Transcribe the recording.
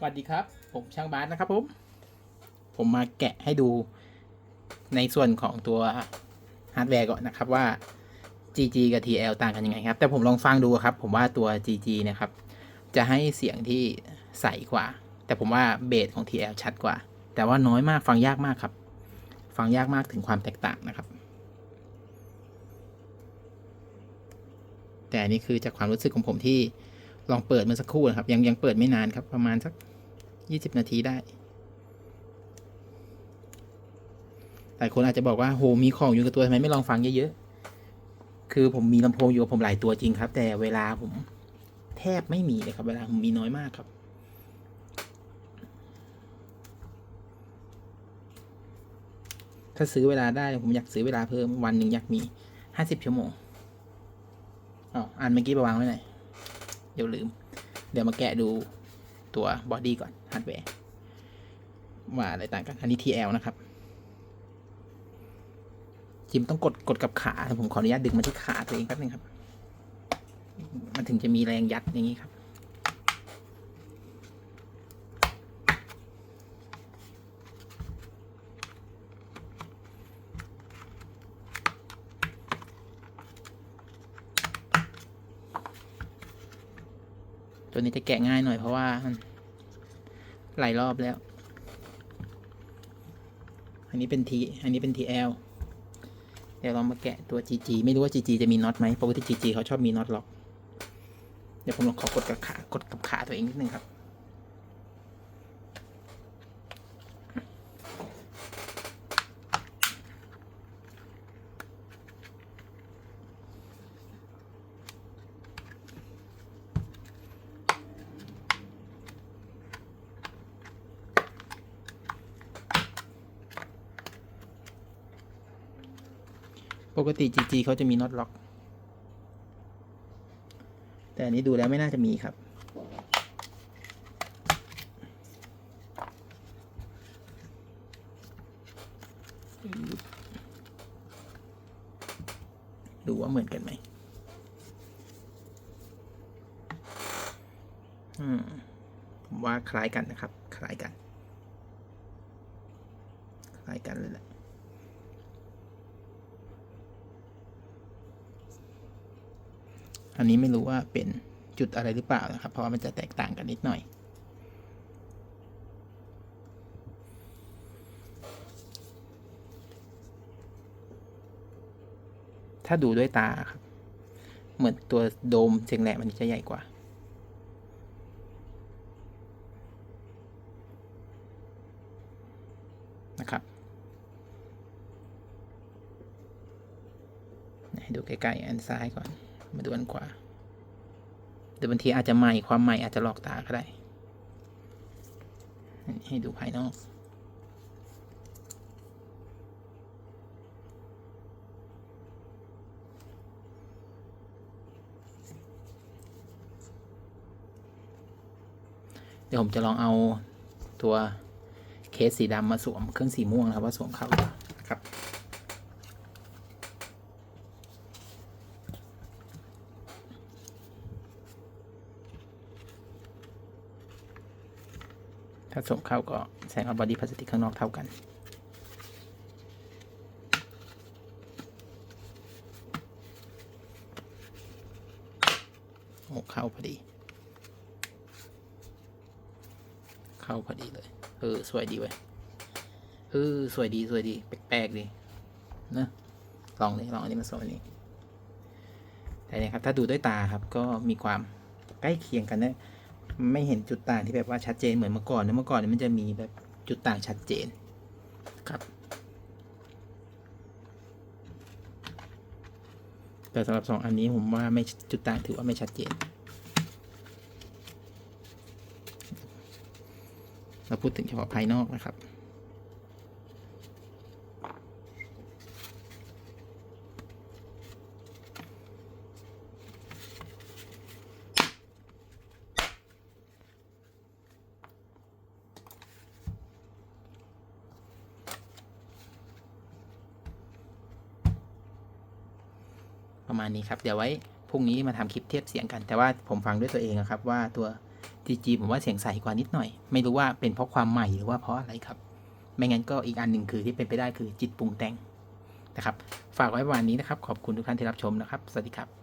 สวัสดีครับ ผมช่างบาสนะครับผม ผมมาแกะให้ดูในส่วนของตัวฮาร์ดแวร์ก่อนนะครับว่า GG กับ TL ต่างกันยังไงครับ แต่ผมลองฟังดูครับ ผมว่าตัว GG นะครับ จะให้เสียงที่ใสกว่า แต่ผมว่าเบสของ TL ชัดกว่า แต่ว่าน้อยมากฟังยากมากครับ ฟังยากมากถึงความแตกต่างนะครับ แต่นนี่คือจากความรู้สึกของผมที่ลองเปิดเมื่อสักครู่นะครับ ยังยังเปิดไม่นานครับประมาณสัก ยี่สิบนาทีได้ หลายคนอาจจะบอกว่าโหมีของอยู่กับตัวทำไมไม่ลองฟังเยอะๆ คือผมมีลำโพงอยู่กับผมหลายตัวจริงครับ แต่เวลาผมแทบไม่มีเลยครับ เวลาผมมีน้อยมากครับถ้าซื้อเวลาได้ผมอยากซื้อเวลาเพิ่มวันหนึ่งอยากมีห้าสิบชั่วโมงอ๋ออ่านเมื่อกี้ไปวางไว้ไหนอยเดี๋ยวลืม เดี๋ยวมาแกะดู ตัวบอดี้ก่อนฮาร์ดแวร์ว่าอะไรต่างกัน อันนี้ TL นะครับ จิมต้องกดกดกับขาผมขออนุญาตดึงมาที่ขาตัวเองแป๊บนึงครับ มันถึงจะมีแรงยัดอย่างนี้ครับ ตัวนี้จะแกะง่ายหน่อยเพราะว่ามันหลายรอบแล้ว อันนี้เป็น T อันนี้เป็น TL เดี๋ยวเรามาแกะตัว GG ไม่รู้ว่า GG จะมีน็อตไหมเพราะว่าที่ GG เขาชอบมีน็อตล็อก เดี๋ยวผมลองขอกดกับขากดกับขาตัวเองนิดนึงครับ ปกติ GG เขาจะมีน็อตล็อก แต่อันนี้ดูแล้วไม่น่าจะมีครับ ดูว่าเหมือนกันไหมอืมผมว่าคล้ายกันนะครับ คล้ายกัน คล้ายกันเลยแหละ อันนี้ไม่รู้ว่าเป็นจุดอะไรหรือเปล่านะครับ เพราะว่ามันจะแตกต่างกันนิดหน่อย ถ้าดูด้วยตาครับ เหมือนตัวโดมเชียงแหลมมันจะใหญ่กว่านะครับให้ดูใกล้ๆอันซ้ายก่อน มาดูอันขวาเดี๋ยวบางทีอาจจะใหม่ความใหม่อาจจะหลอกตาก็ได้ ให้ดูภายนอกเดี๋ยวผมจะลองเอาตัวเคสสีดำมาสวมเครื่องสีม่วงนะครับว่าสวมเข้าหรือเปล่าครับ ถ้า สวมเข้าก็แสงว่าบอดี้พลาสติกข้างนอกเท่ากัน โอ้เข้าพอดี เข้าพอดีเลย เออ สวยดีเว้ยเออ สวยดีสวยดี แปลกๆดีนะลองเลยลองอันนี้มาสวมอันนี้แต่เนี่ยครับ ถ้าดูด้วยตาครับก็มีความใกล้เคียงกันนะ ไม่เห็นจุดต่างที่แบบว่าชัดเจนเหมือนเมื่อก่อนนะเมื่อก่อนเนี่ยมันจะมีแบบจุดต่างชัดเจนครับ แต่สำหรับสองอันนี้ผมว่าไม่จุดต่างถือว่าไม่ชัดเจน เราพูดถึงเฉพาะภายนอกนะครับ ประมาณนี้ครับเดี๋ยวไว้พรุ่งนี้มาทำคลิปเทียบเสียงกัน แต่ว่าผมฟังด้วยตัวเองนะครับว่าตัว GG ผมว่าเสียงใสกว่านิดหน่อย ไม่รู้ว่าเป็นเพราะความใหม่หรือว่าเพราะอะไรครับ ไม่งั้นก็อีกอันหนึ่งคือที่เป็นไปได้คือจิตปรุงแต่งนะครับ ฝากไว้ประมาณนี้นะครับ ขอบคุณทุกท่านที่รับชมนะครับ สวัสดีครับ